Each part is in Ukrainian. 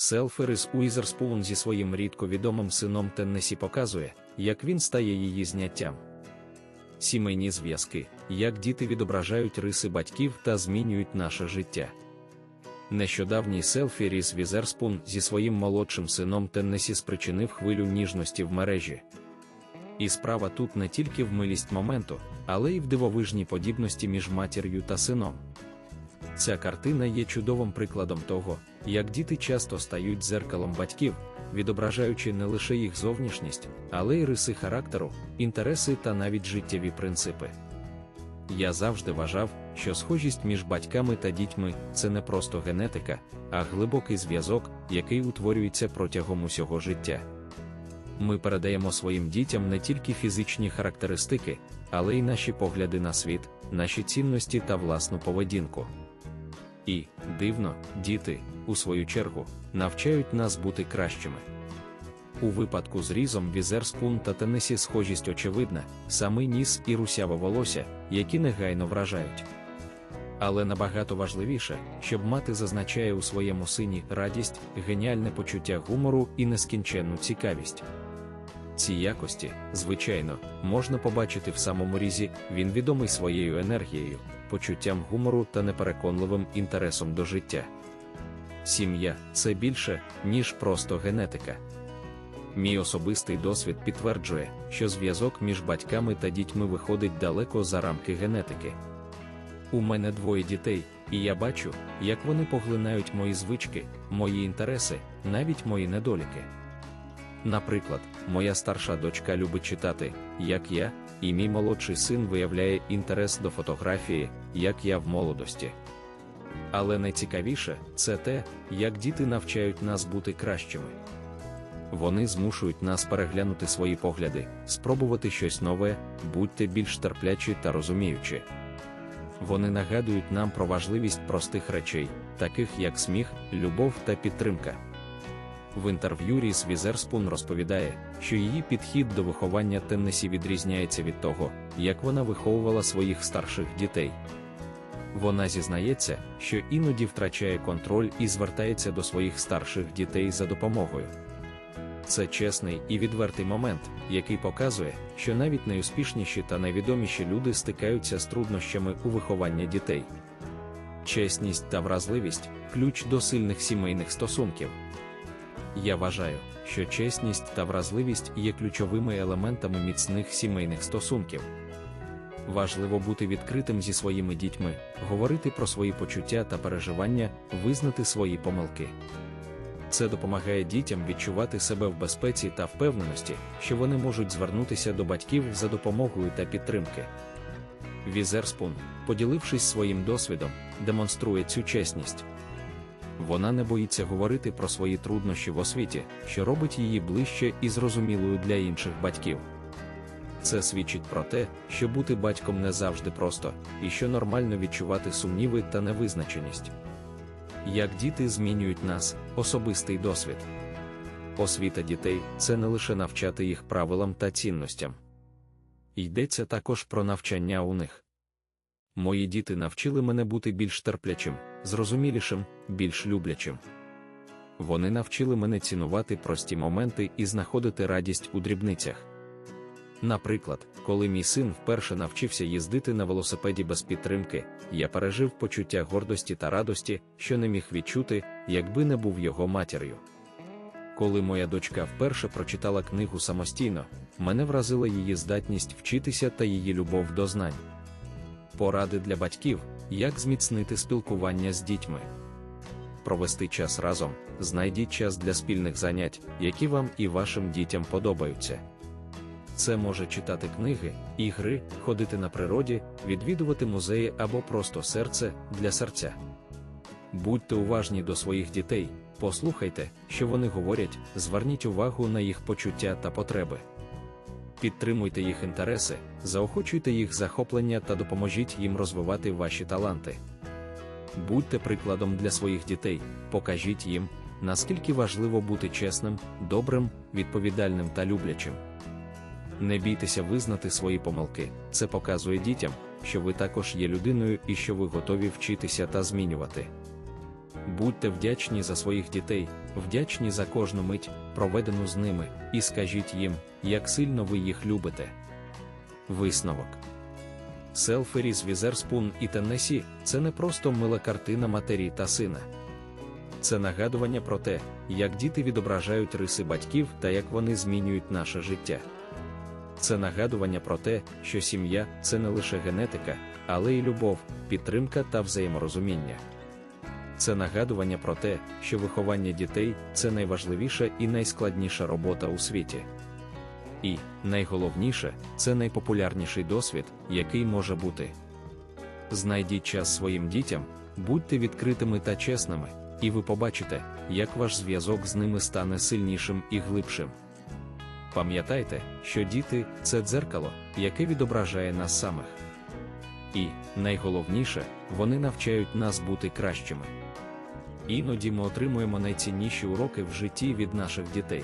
Селферис Уізерспун зі своїм рідко відомим сином Теннесі показує, як він стає її зняттям. Сімейні зв'язки, як діти відображають риси батьків та змінюють наше життя. Нещодавній селфі Ріс Візерспун зі своїм молодшим сином Теннесі спричинив хвилю ніжності в мережі. І справа тут не тільки в милість моменту, але й в дивовижній подібності між матір'ю та сином. Ця картина є чудовим прикладом того, як діти часто стають дзеркалом батьків, відображаючи не лише їх зовнішність, але й риси характеру, інтереси та навіть життєві принципи. Я завжди вважав, що схожість між батьками та дітьми це не просто генетика, а глибокий зв'язок, який утворюється протягом усього життя. Ми передаємо своїм дітям не тільки фізичні характеристики, але й наші погляди на світ, наші цінності та власну поведінку. І, дивно, діти, у свою чергу, навчають нас бути кращими. У випадку з різом Візерспун та Тенесі схожість очевидна, самий ніс і русяве волосся, які негайно вражають. Але набагато важливіше, щоб мати зазначає у своєму сині радість, геніальне почуття гумору і нескінченну цікавість. Ці якості, звичайно, можна побачити в самому різі, він відомий своєю енергією, почуттям гумору та непереконливим інтересом до життя. Сім'я це більше, ніж просто генетика. Мій особистий досвід підтверджує, що зв'язок між батьками та дітьми виходить далеко за рамки генетики. У мене двоє дітей, і я бачу, як вони поглинають мої звички, мої інтереси, навіть мої недоліки. Наприклад, моя старша дочка любить читати, як я, і мій молодший син виявляє інтерес до фотографії, як я в молодості. Але найцікавіше це те, як діти навчають нас бути кращими. Вони змушують нас переглянути свої погляди, спробувати щось нове, будьте більш терплячі та розуміючі. Вони нагадують нам про важливість простих речей, таких як сміх, любов та підтримка. В інтерв'ю Ріс Візерспун розповідає, що її підхід до виховання Теннесі відрізняється від того, як вона виховувала своїх старших дітей. Вона зізнається, що іноді втрачає контроль і звертається до своїх старших дітей за допомогою. Це чесний і відвертий момент, який показує, що навіть найуспішніші та найвідоміші люди стикаються з труднощами у вихованні дітей. Чесність та вразливість ключ до сильних сімейних стосунків. Я вважаю, що чесність та вразливість є ключовими елементами міцних сімейних стосунків. Важливо бути відкритим зі своїми дітьми, говорити про свої почуття та переживання, визнати свої помилки. Це допомагає дітям відчувати себе в безпеці та впевненості, що вони можуть звернутися до батьків за допомогою та підтримки. Візерспун, поділившись своїм досвідом, демонструє цю чесність. Вона не боїться говорити про свої труднощі в освіті, що робить її ближче і зрозумілою для інших батьків. Це свідчить про те, що бути батьком не завжди просто, і що нормально відчувати сумніви та невизначеність. Як діти змінюють нас, особистий досвід. Освіта дітей це не лише навчати їх правилам та цінностям. Йдеться також про навчання у них. Мої діти навчили мене бути більш терплячим, зрозумілішим, більш люблячим. Вони навчили мене цінувати прості моменти і знаходити радість у дрібницях. Наприклад, коли мій син вперше навчився їздити на велосипеді без підтримки, я пережив почуття гордості та радості, що не міг відчути, якби не був його матір'ю. Коли моя дочка вперше прочитала книгу самостійно, мене вразила її здатність вчитися та її любов до знань. Поради для батьків, як зміцнити спілкування з дітьми. Провести час разом, знайдіть час для спільних занять, які вам і вашим дітям подобаються. Це може читати книги, ігри, ходити на природі, відвідувати музеї або просто серце для серця. Будьте уважні до своїх дітей, послухайте, що вони говорять, зверніть увагу на їх почуття та потреби. Підтримуйте їх інтереси, заохочуйте їх захоплення та допоможіть їм розвивати ваші таланти. Будьте прикладом для своїх дітей, покажіть їм, наскільки важливо бути чесним, добрим, відповідальним та люблячим. Не бійтеся визнати свої помилки, це показує дітям, що ви також є людиною і що ви готові вчитися та змінювати. Будьте вдячні за своїх дітей, вдячні за кожну мить, проведену з ними, і скажіть їм, як сильно ви їх любите. Висновок Селфері з Візерспун і Теннесі це не просто мила картина матері та сина. Це нагадування про те, як діти відображають риси батьків та як вони змінюють наше життя. Це нагадування про те, що сім'я це не лише генетика, але й любов, підтримка та взаєморозуміння. Це нагадування про те, що виховання дітей це найважливіша і найскладніша робота у світі. І, найголовніше, це найпопулярніший досвід, який може бути. Знайдіть час своїм дітям, будьте відкритими та чесними, і ви побачите, як ваш зв'язок з ними стане сильнішим і глибшим. Пам'ятайте, що діти це дзеркало, яке відображає нас самих. І, найголовніше, вони навчають нас бути кращими. Іноді ми отримуємо найцінніші уроки в житті від наших дітей.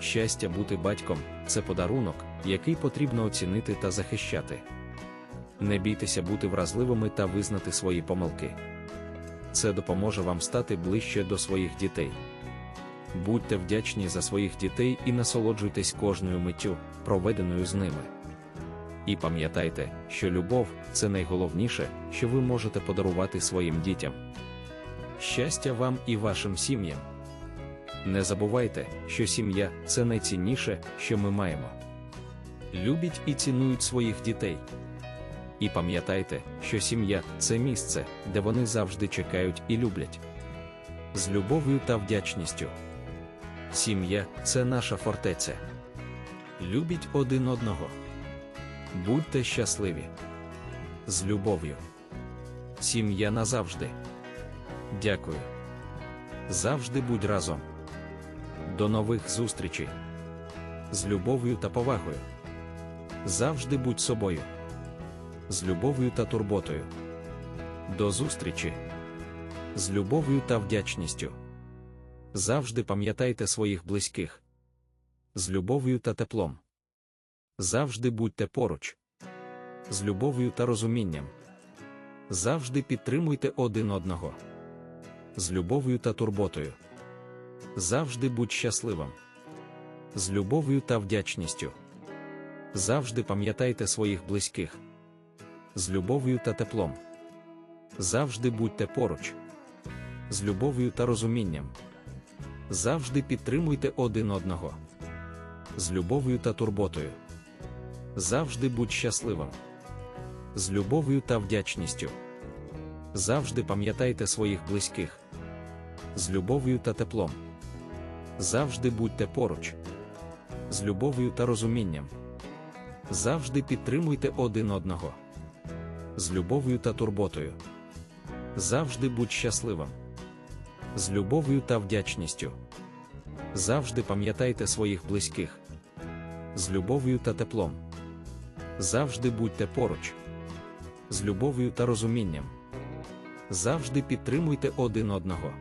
Щастя бути батьком це подарунок, який потрібно оцінити та захищати. Не бійтеся бути вразливими та визнати свої помилки. Це допоможе вам стати ближче до своїх дітей. Будьте вдячні за своїх дітей і насолоджуйтесь кожною миттю, проведеною з ними. І пам'ятайте, що любов це найголовніше, що ви можете подарувати своїм дітям. Щастя вам і вашим сім'ям. Не забувайте, що сім'я це найцінніше, що ми маємо. Любіть і цінують своїх дітей. І пам'ятайте, що сім'я це місце, де вони завжди чекають і люблять. З любов'ю та вдячністю. Сім'я це наша фортеця. Любіть один одного. Будьте щасливі. З любов'ю. Сім'я назавжди. Дякую. Завжди будь разом. До нових зустрічей. З любов'ю та повагою. Завжди будь собою. З любов'ю та турботою. До зустрічі. З любов'ю та вдячністю. Завжди пам'ятайте своїх близьких. З любов'ю та теплом. Завжди будьте поруч. З любов'ю та розумінням. Завжди підтримуйте один одного. З любов'ю та турботою. Завжди будь щасливим. З любов'ю та вдячністю. Завжди пам'ятайте своїх близьких. З любов'ю та теплом. Завжди будьте поруч. З любов'ю та розумінням. Завжди підтримуйте один одного. З любов'ю та турботою. Завжди будь щасливим. З любов'ю та вдячністю. Завжди пам'ятайте своїх близьких. З любов'ю та теплом. Завжди будьте поруч. З любов'ю та розумінням. Завжди підтримуйте один одного. З любов'ю та турботою. Завжди будь щасливим. З любов'ю та вдячністю. Завжди пам'ятайте своїх близьких. З любов'ю та теплом. Завжди будьте поруч. З любов'ю та розумінням. Завжди підтримуйте один одного.